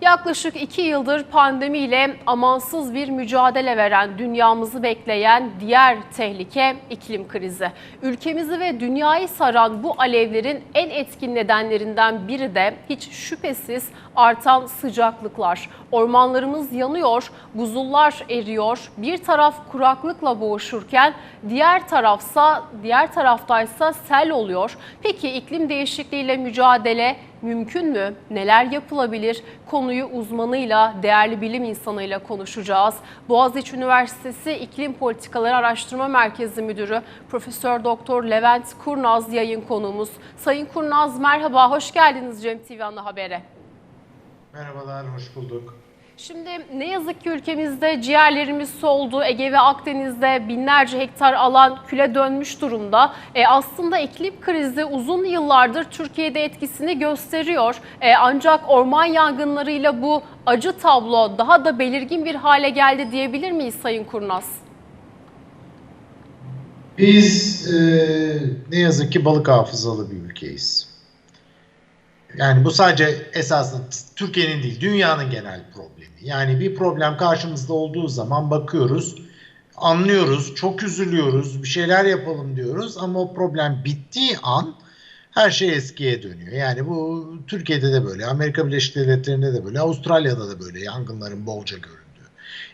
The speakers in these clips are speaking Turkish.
Yaklaşık iki yıldır pandemiyle amansız bir mücadele veren dünyamızı bekleyen diğer tehlike iklim krizi. Ülkemizi ve dünyayı saran bu alevlerin en etkin nedenlerinden biri de hiç şüphesiz artan sıcaklıklar. Ormanlarımız yanıyor, buzullar eriyor. Bir taraf kuraklıkla boğuşurken diğer tarafsa diğer taraftaysa sel oluyor. Peki iklim değişikliğiyle mücadele mümkün mü? Neler yapılabilir? Konuyu uzmanıyla, değerli bilim insanıyla konuşacağız. Boğaziçi Üniversitesi İklim Politikaları Araştırma Merkezi Müdürü Profesör Doktor Levent Kurnaz yayın konuğumuz. Sayın Kurnaz merhaba, hoş geldiniz Cem TV Ana Haber'e. Merhabalar, hoş bulduk. Şimdi ne yazık ki ülkemizde ciğerlerimiz soldu. Ege ve Akdeniz'de binlerce hektar alan küle dönmüş durumda. E, aslında iklim krizi uzun yıllardır Türkiye'de etkisini gösteriyor. E, ancak orman yangınlarıyla bu acı tablo daha da belirgin bir hale geldi diyebilir miyiz Sayın Kurnaz? Biz e, ne yazık ki balık hafızalı bir ülkeyiz. Yani bu sadece esasında Türkiye'nin değil, dünyanın genel problemi. Yani bir problem karşımızda olduğu zaman bakıyoruz, anlıyoruz, çok üzülüyoruz, bir şeyler yapalım diyoruz ama o problem bittiği an her şey eskiye dönüyor. Yani bu Türkiye'de de böyle, Amerika Birleşik Devletleri'nde de böyle, Avustralya'da da böyle yangınların bolca görüldüğü.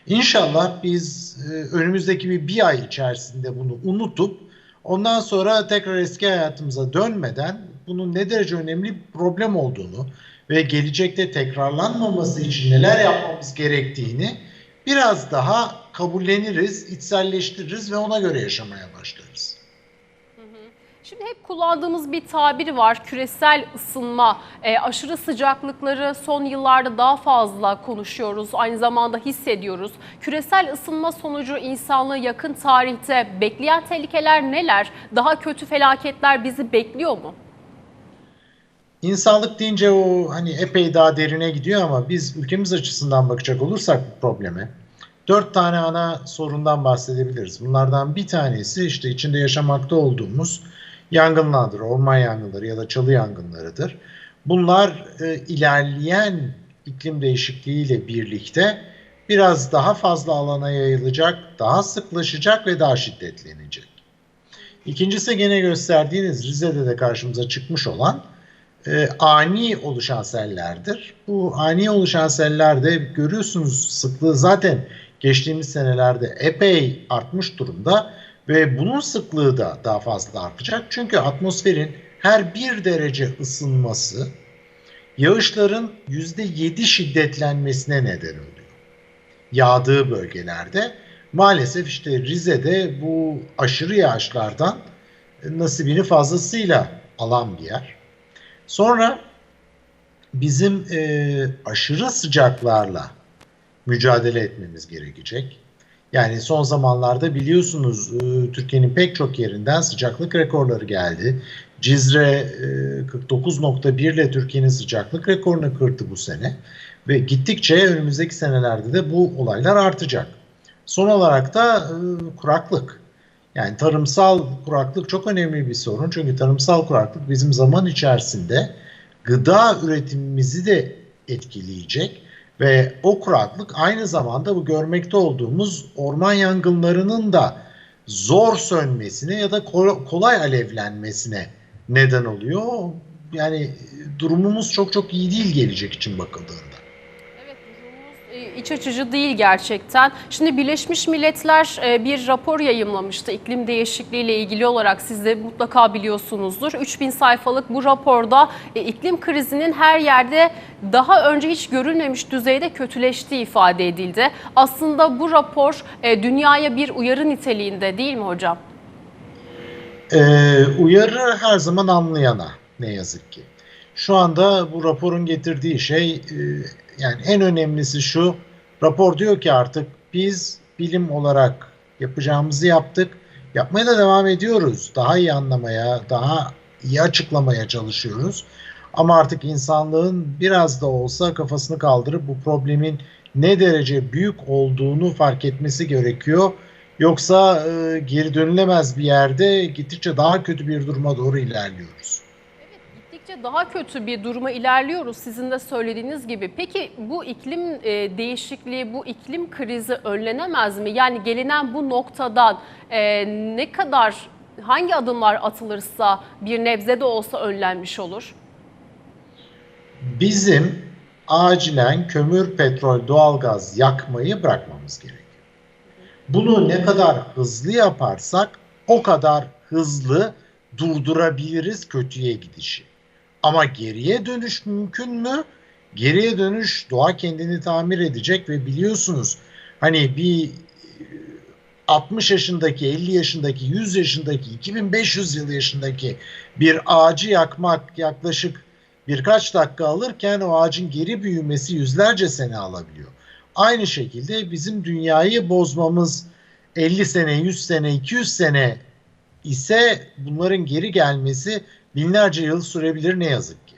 İnşallah biz e, önümüzdeki bir, bir ay içerisinde bunu unutup ondan sonra tekrar eski hayatımıza dönmeden bunun ne derece önemli bir problem olduğunu ve gelecekte tekrarlanmaması için neler yapmamız gerektiğini biraz daha kabulleniriz, içselleştiririz ve ona göre yaşamaya başlarız. Şimdi hep kullandığımız bir tabir var küresel ısınma. E, aşırı sıcaklıkları son yıllarda daha fazla konuşuyoruz. Aynı zamanda hissediyoruz. Küresel ısınma sonucu insanlığı yakın tarihte bekleyen tehlikeler neler? Daha kötü felaketler bizi bekliyor mu? İnsanlık deyince o hani epey daha derine gidiyor ama biz ülkemiz açısından bakacak olursak bu probleme dört tane ana sorundan bahsedebiliriz. Bunlardan bir tanesi işte içinde yaşamakta olduğumuz yangınlardır, orman yangınları ya da çalı yangınlarıdır. Bunlar e, ilerleyen iklim değişikliğiyle birlikte biraz daha fazla alana yayılacak, daha sıklaşacak ve daha şiddetlenecek. İkincisi gene gösterdiğiniz Rize'de de karşımıza çıkmış olan e, ani oluşan sellerdir. Bu ani oluşan sellerde görüyorsunuz sıklığı zaten geçtiğimiz senelerde epey artmış durumda ve bunun sıklığı da daha fazla artacak. Çünkü atmosferin her bir derece ısınması yağışların %7 şiddetlenmesine neden oluyor. Yağdığı bölgelerde maalesef işte Rize'de bu aşırı yağışlardan nasibini fazlasıyla alan bir yer. Sonra bizim e, aşırı sıcaklarla mücadele etmemiz gerekecek. Yani son zamanlarda biliyorsunuz e, Türkiye'nin pek çok yerinden sıcaklık rekorları geldi. Cizre e, 49.1 ile Türkiye'nin sıcaklık rekorunu kırdı bu sene. Ve gittikçe önümüzdeki senelerde de bu olaylar artacak. Son olarak da e, kuraklık. Yani tarımsal kuraklık çok önemli bir sorun. Çünkü tarımsal kuraklık bizim zaman içerisinde gıda üretimimizi de etkileyecek ve o kuraklık aynı zamanda bu görmekte olduğumuz orman yangınlarının da zor sönmesine ya da kolay alevlenmesine neden oluyor. Yani durumumuz çok çok iyi değil gelecek için bakıldığında. Durumumuz iç açıcı değil gerçekten. Şimdi Birleşmiş Milletler e, bir rapor yayımlamıştı iklim değişikliği ile ilgili olarak siz de mutlaka biliyorsunuzdur. 3000 sayfalık bu raporda e, iklim krizinin her yerde daha önce hiç görülmemiş düzeyde kötüleştiği ifade edildi. Aslında bu rapor e, dünyaya bir uyarı niteliğinde değil mi hocam? Ee, uyarı her zaman anlayana ne yazık ki. Şu anda bu raporun getirdiği şey e, yani en önemlisi şu. Rapor diyor ki artık biz bilim olarak yapacağımızı yaptık. Yapmaya da devam ediyoruz. Daha iyi anlamaya, daha iyi açıklamaya çalışıyoruz. Ama artık insanlığın biraz da olsa kafasını kaldırıp bu problemin ne derece büyük olduğunu fark etmesi gerekiyor. Yoksa e, geri dönülemez bir yerde gittikçe daha kötü bir duruma doğru ilerliyoruz Gittikçe daha kötü bir duruma ilerliyoruz sizin de söylediğiniz gibi. Peki bu iklim e, değişikliği, bu iklim krizi önlenemez mi? Yani gelinen bu noktadan e, ne kadar, hangi adımlar atılırsa bir nebze de olsa önlenmiş olur? Bizim acilen kömür, petrol, doğalgaz yakmayı bırakmamız gerekiyor. Bunu ne kadar hızlı yaparsak o kadar hızlı durdurabiliriz kötüye gidişi. Ama geriye dönüş mümkün mü? Geriye dönüş doğa kendini tamir edecek ve biliyorsunuz hani bir 60 yaşındaki, 50 yaşındaki, 100 yaşındaki, 2500 yıl yaşındaki bir ağacı yakmak yaklaşık birkaç dakika alırken o ağacın geri büyümesi yüzlerce sene alabiliyor. Aynı şekilde bizim dünyayı bozmamız 50 sene, 100 sene, 200 sene ise bunların geri gelmesi binlerce yıl sürebilir ne yazık ki.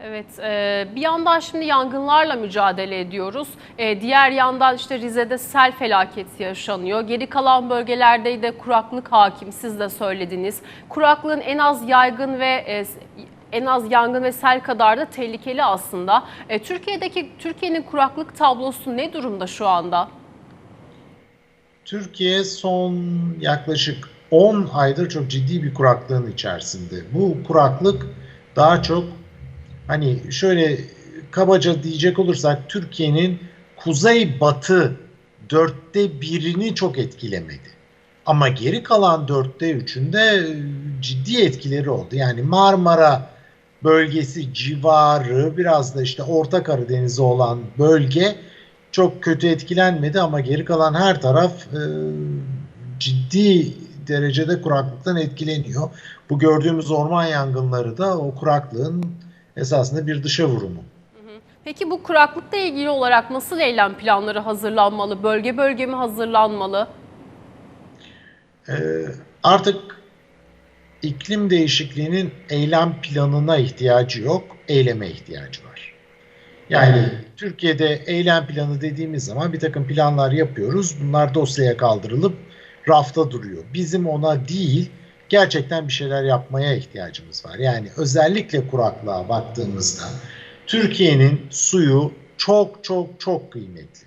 Evet, e, bir yandan şimdi yangınlarla mücadele ediyoruz. E, diğer yandan işte Rize'de sel felaketi yaşanıyor. Geri kalan bölgelerde de kuraklık hakim, siz de söylediniz. Kuraklığın en az yaygın ve e, en az yangın ve sel kadar da tehlikeli aslında. E, Türkiye'deki Türkiye'nin kuraklık tablosu ne durumda şu anda? Türkiye son yaklaşık 10 aydır çok ciddi bir kuraklığın içerisinde. Bu kuraklık daha çok hani şöyle kabaca diyecek olursak Türkiye'nin kuzey batı dörtte birini çok etkilemedi. Ama geri kalan dörtte üçünde ciddi etkileri oldu. Yani Marmara bölgesi civarı biraz da işte Orta Karadeniz'e olan bölge çok kötü etkilenmedi ama geri kalan her taraf e, ciddi derecede kuraklıktan etkileniyor. Bu gördüğümüz orman yangınları da o kuraklığın esasında bir dışa vurumu. Peki bu kuraklıkla ilgili olarak nasıl eylem planları hazırlanmalı? Bölge bölge mi hazırlanmalı? Ee, artık iklim değişikliğinin eylem planına ihtiyacı yok, eyleme ihtiyacı var. Yani Türkiye'de eylem planı dediğimiz zaman bir takım planlar yapıyoruz. Bunlar dosyaya kaldırılıp rafta duruyor. Bizim ona değil, gerçekten bir şeyler yapmaya ihtiyacımız var. Yani özellikle kuraklığa baktığımızda Türkiye'nin suyu çok çok çok kıymetli.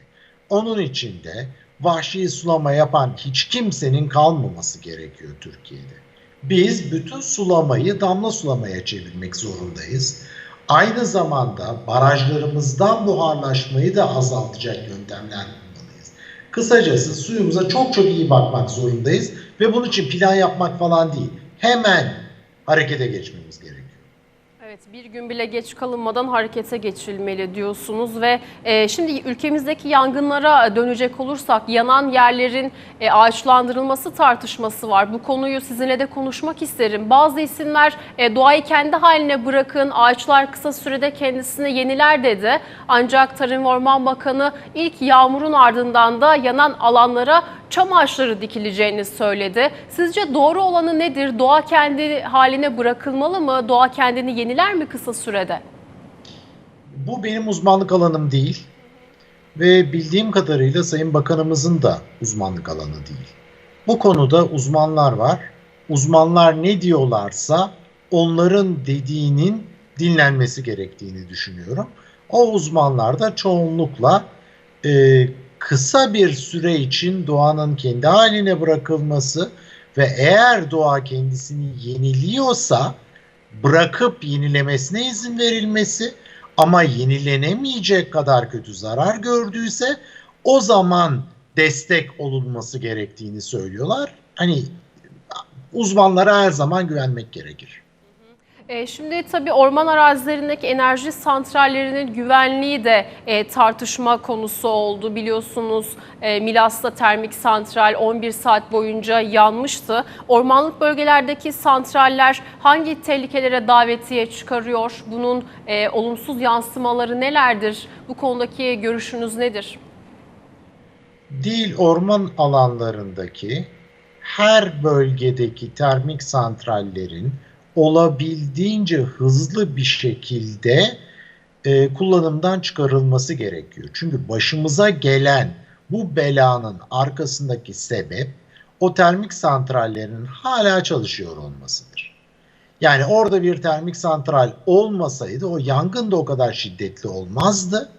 Onun için de vahşi sulama yapan hiç kimsenin kalmaması gerekiyor Türkiye'de. Biz bütün sulamayı damla sulamaya çevirmek zorundayız. Aynı zamanda barajlarımızdan buharlaşmayı da azaltacak yöntemler. Kısacası suyumuza çok çok iyi bakmak zorundayız ve bunun için plan yapmak falan değil. Hemen harekete geçmemiz gerekiyor. Evet, bir gün bile geç kalınmadan harekete geçilmeli diyorsunuz ve e, şimdi ülkemizdeki yangınlara dönecek olursak yanan yerlerin e, ağaçlandırılması tartışması var. Bu konuyu sizinle de konuşmak isterim. Bazı isimler e, doğayı kendi haline bırakın, ağaçlar kısa sürede kendisini yeniler dedi. Ancak Tarım ve Orman Bakanı ilk yağmurun ardından da yanan alanlara çam ağaçları dikileceğini söyledi. Sizce doğru olanı nedir? Doğa kendi haline bırakılmalı mı? Doğa kendini yeniler mi kısa sürede? Bu benim uzmanlık alanım değil ve bildiğim kadarıyla Sayın Bakanımızın da uzmanlık alanı değil. Bu konuda uzmanlar var. Uzmanlar ne diyorlarsa onların dediğinin dinlenmesi gerektiğini düşünüyorum. O uzmanlar da çoğunlukla e, kısa bir süre için doğanın kendi haline bırakılması ve eğer doğa kendisini yeniliyorsa bırakıp yenilemesine izin verilmesi ama yenilenemeyecek kadar kötü zarar gördüyse o zaman destek olunması gerektiğini söylüyorlar. Hani uzmanlara her zaman güvenmek gerekir. E, şimdi tabii orman arazilerindeki enerji santrallerinin güvenliği de e, tartışma konusu oldu. Biliyorsunuz e, Milas'ta termik santral 11 saat boyunca yanmıştı. Ormanlık bölgelerdeki santraller hangi tehlikelere davetiye çıkarıyor? Bunun olumsuz yansımaları nelerdir? Bu konudaki görüşünüz nedir? Değil orman alanlarındaki her bölgedeki termik santrallerin olabildiğince hızlı bir şekilde e, kullanımdan çıkarılması gerekiyor. Çünkü başımıza gelen bu belanın arkasındaki sebep o termik santrallerin hala çalışıyor olmasıdır. Yani orada bir termik santral olmasaydı o yangın da o kadar şiddetli olmazdı.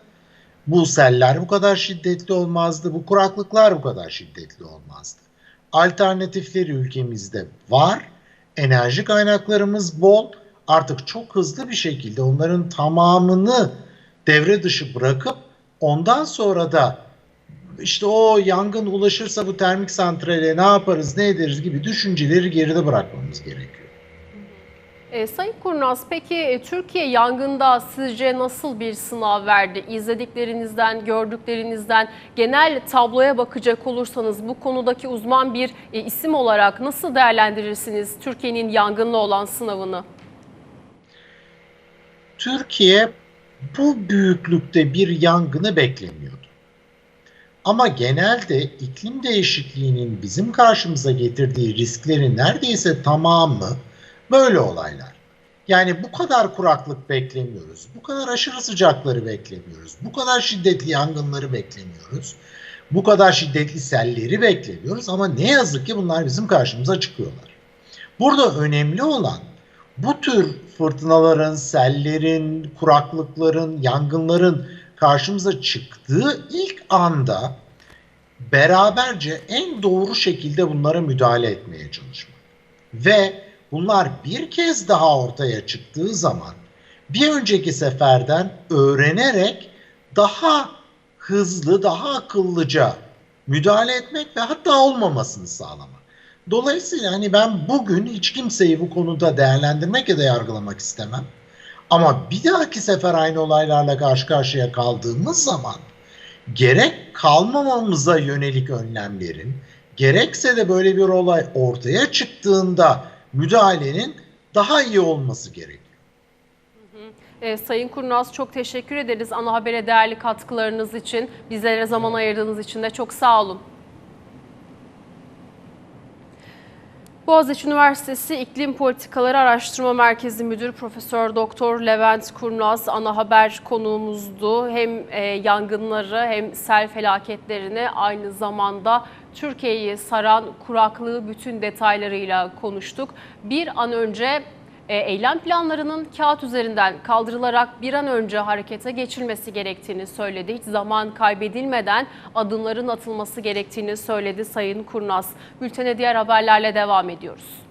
Bu seller bu kadar şiddetli olmazdı. Bu kuraklıklar bu kadar şiddetli olmazdı. Alternatifleri ülkemizde var. Enerji kaynaklarımız bol. Artık çok hızlı bir şekilde onların tamamını devre dışı bırakıp ondan sonra da işte o yangın ulaşırsa bu termik santrale ne yaparız ne ederiz gibi düşünceleri geride bırakmamız gerekiyor. E, Sayın Kurnaz, peki e, Türkiye yangında sizce nasıl bir sınav verdi? İzlediklerinizden, gördüklerinizden genel tabloya bakacak olursanız bu konudaki uzman bir e, isim olarak nasıl değerlendirirsiniz Türkiye'nin yangınla olan sınavını? Türkiye bu büyüklükte bir yangını beklemiyordu. Ama genelde iklim değişikliğinin bizim karşımıza getirdiği risklerin neredeyse tamamı böyle olaylar. Yani bu kadar kuraklık beklemiyoruz. Bu kadar aşırı sıcakları beklemiyoruz. Bu kadar şiddetli yangınları beklemiyoruz. Bu kadar şiddetli selleri beklemiyoruz ama ne yazık ki bunlar bizim karşımıza çıkıyorlar. Burada önemli olan bu tür fırtınaların, sellerin, kuraklıkların, yangınların karşımıza çıktığı ilk anda beraberce en doğru şekilde bunlara müdahale etmeye çalışmak. Ve bunlar bir kez daha ortaya çıktığı zaman bir önceki seferden öğrenerek daha hızlı, daha akıllıca müdahale etmek ve hatta olmamasını sağlamak. Dolayısıyla hani ben bugün hiç kimseyi bu konuda değerlendirmek ya da yargılamak istemem. Ama bir dahaki sefer aynı olaylarla karşı karşıya kaldığımız zaman gerek kalmamamıza yönelik önlemlerin, gerekse de böyle bir olay ortaya çıktığında müdahalenin daha iyi olması gerekiyor. E, Sayın Kurnaz çok teşekkür ederiz ana habere değerli katkılarınız için. Bizlere zaman ayırdığınız için de çok sağ olun. Boğaziçi Üniversitesi İklim Politikaları Araştırma Merkezi Müdür Profesör Doktor Levent Kurnaz ana haber konuğumuzdu. Hem e, yangınları hem sel felaketlerini aynı zamanda Türkiye'yi saran kuraklığı bütün detaylarıyla konuştuk. Bir an önce eylem planlarının kağıt üzerinden kaldırılarak bir an önce harekete geçilmesi gerektiğini söyledi. Hiç zaman kaybedilmeden adımların atılması gerektiğini söyledi Sayın Kurnaz. Bültene diğer haberlerle devam ediyoruz.